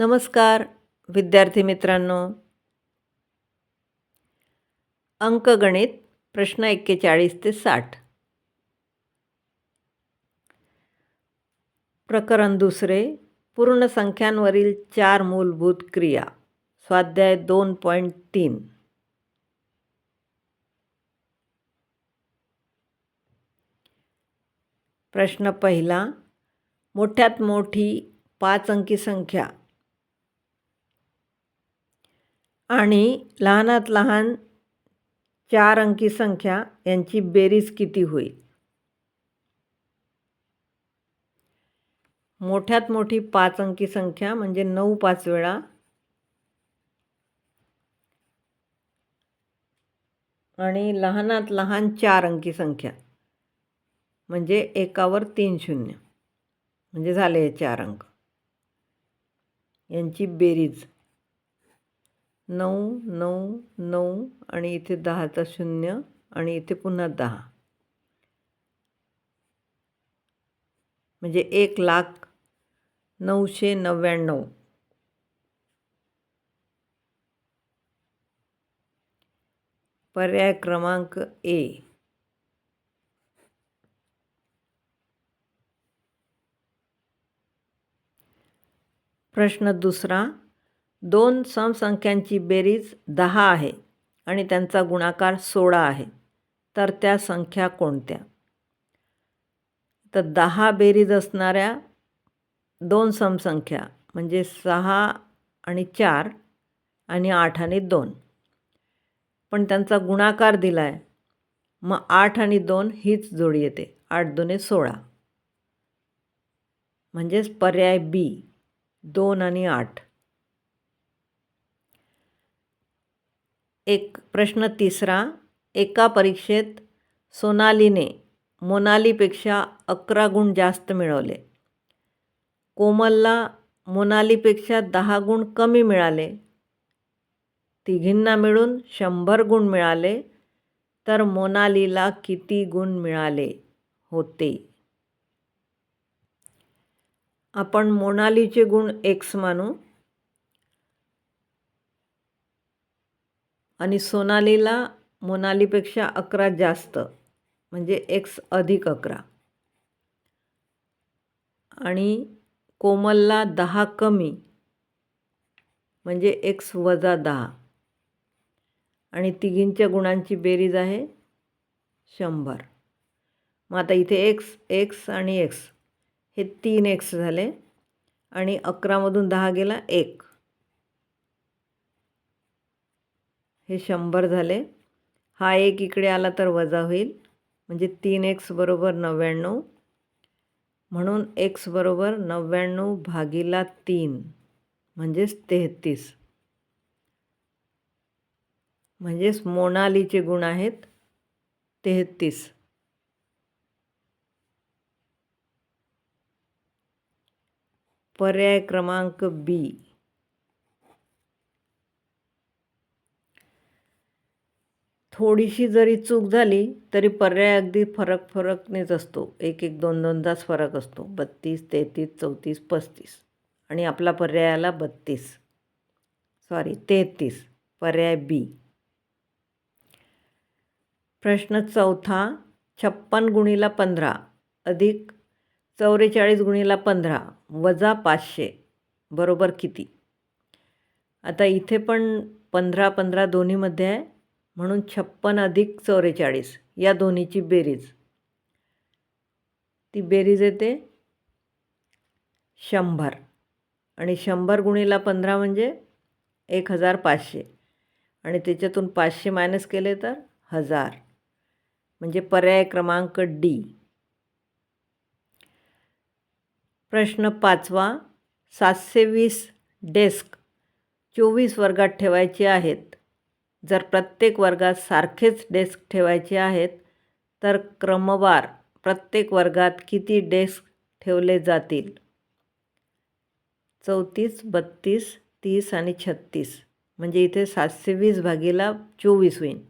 नमस्कार विद्यार्थी मित्रांनो. अंकगणित प्रश्न एक्केचाळीस ते साठ. प्रकरण दुसरे पूर्ण संख्यांवरील चार मूलभूत क्रिया. स्वाध्याय दोन पॉईंट तीन. प्रश्न पहिला मोठ्यात मोठी पाच अंकी संख्या. आणि लहानात लहान चार अंकी संख्या यांची बेरीज किती होईल? मोठ्यात मोठी पाच अंकी संख्या म्हणजे नऊ पाच वेळा आणि लहानात लहान चार अंकी संख्या म्हणजे एकावर तीन शून्य. म्हणजे झाले हे चार अंक. यांची बेरीज. नऊ नऊ नऊ आणि इथे दहाचा शून्य आणि इथे पुन्हा दहा. म्हणजे एक लाख नऊशे नव्याण्णव. पर्याय क्रमांक ए. प्रश्न दुसरा दोन समसंख्यांची बेरीज दहा आहे आणि त्यांचा गुणाकार सोळा आहे. तर त्या संख्या कोणत्या? तर दहा बेरीज असणाऱ्या दोन समसंख्या म्हणजे सहा आणि चार आणि आठ आणि दोन. पण त्यांचा गुणाकार दिला आहे मग आठ आणि दोन हीच जोडी येते. आठ दोने सोळा. म्हणजेच पर्याय बी. दोन आणि आठ. एक प्रश्न तिसरा एका परीक्षेत सोनालीने मोनालीपेक्षा अकरा गुण जास्त मिळवले. कोमलला मोनालीपेक्षा दहा गुण कमी मिळाले. तिघींना मिळून शंभर गुण मिळाले तर मोनालीला किती गुण मिळाले होते? आपण मोनालीचे गुण एक्स मानू. आणि सोनालीला मोनालीपेक्षा अकरा जास्त म्हणजे एक्स अधिक अकरा. आणि कोमलला दहा कमी म्हणजे एक्स वजा दहा. आणि तिघींच्या गुणांची बेरीज आहे शंभर. मग आता इथे एक्स एक्स आणि एक्स हे तीन एक्स झाले. आणि अकरामधून दहा गेला एक. हे शंभर झाले. हा एक इकडे आला तर वजा होईल. म्हणजे तीन एक्स बरोबर नव्याण्णव. म्हणून एक्स बरोबर नव्याण्णव भागीला तीन. म्हणजेच तेहतीस. म्हणजेच मोनालीचे गुण आहेत तेहतीस. पर्याय क्रमांक बी. थोडीशी जरी चूक झाली तरी पर्याय अगदी फरक फरकनेच असतो. एक एक दोन दोनदाच फरक असतो. बत्तीस तेहतीस चौतीस पस्तीस. आणि आपला पर्याय आला बत्तीस. सॉरी तेहतीस. पर्याय बी. प्रश्न चौथा छप्पन गुणीला पंधरा. अधिक चौवेचाळीस गुणीला पंधरा. वजा पाचशे. बरोबर किती? आता इथे पण पंधरा पंधरा दोन्हीमध्ये आहे. म्हणून छप्पन अधिक चौवेचाळीस या दोन्हीची बेरीज. ती बेरीज येते शंभर. आणि शंभर गुणीला पंधरा म्हणजे एक हजार पाचशे आणि त्याच्यातून पाचशे मायनस केले तर हजार. म्हणजे पर्याय क्रमांक डी प्रश्न पाचवा सातशे वीस डेस्क चोवीस वर्गात ठेवायचे आहेत. जर प्रत्येक वर्गात सारखेच डेस्क ठेवायचे आहेत तर क्रमवार प्रत्येक वर्गात किती डेस्क ठेवले जातील? चौतीस बत्तीस तीस आणि छत्तीस. म्हणजे इथे सातशे वीस भागीला चोवीस होईल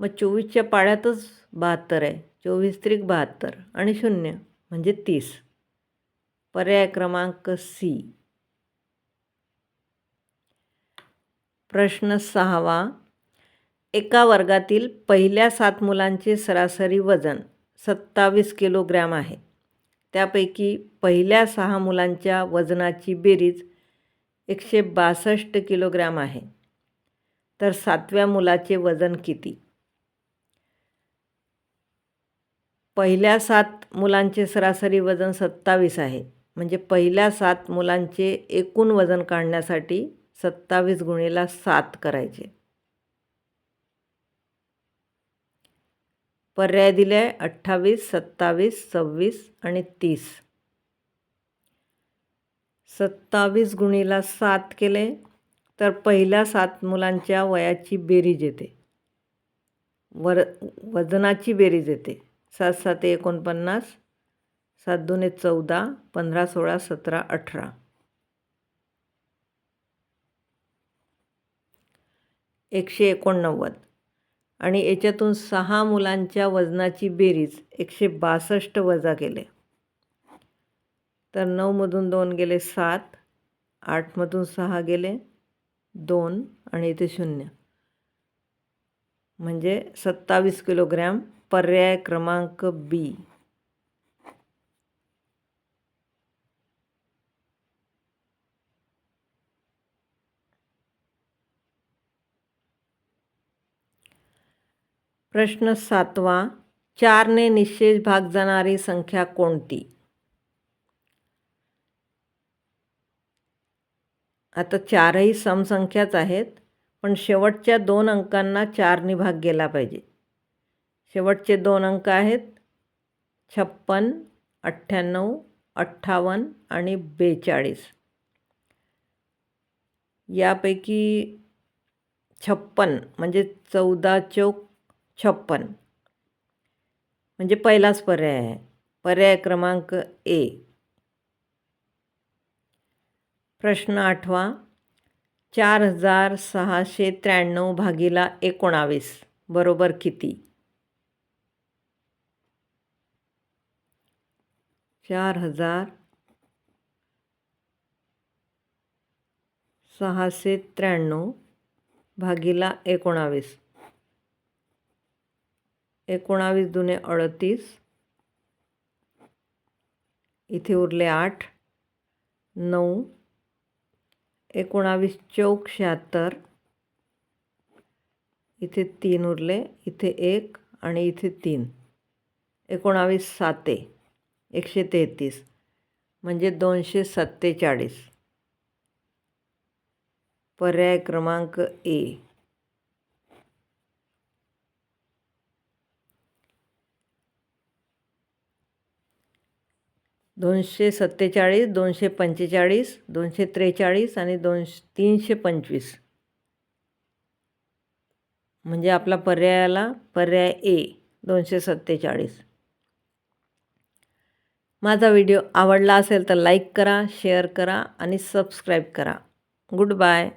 मग चोवीसच्या पाड्यातच बहात्तर आहे. चोवीस त्रिक बहात्तर आणि शून्य म्हणजे तीस. पर्याय क्रमांक सी. प्रश्न सहावा. एका वर्गातील पहिल्या सात मुलांचे सरासरी वजन सत्तावीस किलोग्रॅम आहे. त्यापैकी पहिल्या सहा मुलांच्या वजनाची बेरीज एकशे बासष्ट किलोग्रॅम आहे. तर सातव्या मुलाचे वजन किती? पहिल्या सात मुलांचे सरासरी वजन सत्तावीस आहे. म्हणजे पहिल्या सात मुलांचे एकूण वजन काढण्यासाठी सत्तावीस गुणीला सात करायचे. पर्याय दिले आहे अठ्ठावीस सत्तावीस सव्वीस आणि तीस. सत्तावीस गुणीला सात केले तर पहिल्या सात मुलांच्या वयाची बेरीज येते. वर वजनाची बेरीज येते. सात सात एकोणपन्नास सात दोन चौदा पंधरा सोळा सतरा अठरा. एकशे एकोणनव्वद. आणि याच्यातून सहा मुलांच्या वजनाची बेरीज एकशे बासष्ट वजा केले. तर नऊमधून दोन गेले सात आठमधून सहा गेले दोन आणि इथे शून्य. म्हणजे सत्तावीस किलोग्रॅम पर्याय क्रमांक बी. प्रश्न सातवा चारने निशेष भाग जाणारी संख्या कोणती? आता चारही समसंख्याच आहेत पण शेवटच्या दोन अंकांना चारने भाग गेला पाहिजे. शेवटचे दोन अंक आहेत छप्पन अठ्ठ्याण्णव अठ्ठावन्न आणि बेचाळीस. यापैकी छप्पन म्हणजे चौदा चौक छप्पन. म्हणजे पहिलाच पर्याय आहे. पर्याय क्रमांक ए. प्रश्न आठवा. चार हजार सहाशे त्र्याण्णव भागीला एकोणावीस. बरोबर किती? चार हजार सहाशे त्र्याण्णव भागीला एकोणावीस. एकोणावीस दुने अडतीस. इथे उरले आठ. नऊ. एकोणावीस चौक शहात्तर. इथे तीन उरले इथे एक आणि इथे तीन. एकोणावीस साते एकशे तेहतीस म्हणजे दोनशे सत्तेचाळीस. पर्याय क्रमांक ए. दोनशे सत्तेचाळीस दोनशे पंचेचाळीस दोनशे त्रेचाळीस आणि दोनशे तीनशे पंचवीस. म्हणजे आपला पर्यायाला पर्याय ए दोनशे सत्तेचाळीस. माझा व्हिडिओ आवडला असेल तर लाईक करा शेअर करा आणि सबस्क्राईब करा. Good bye.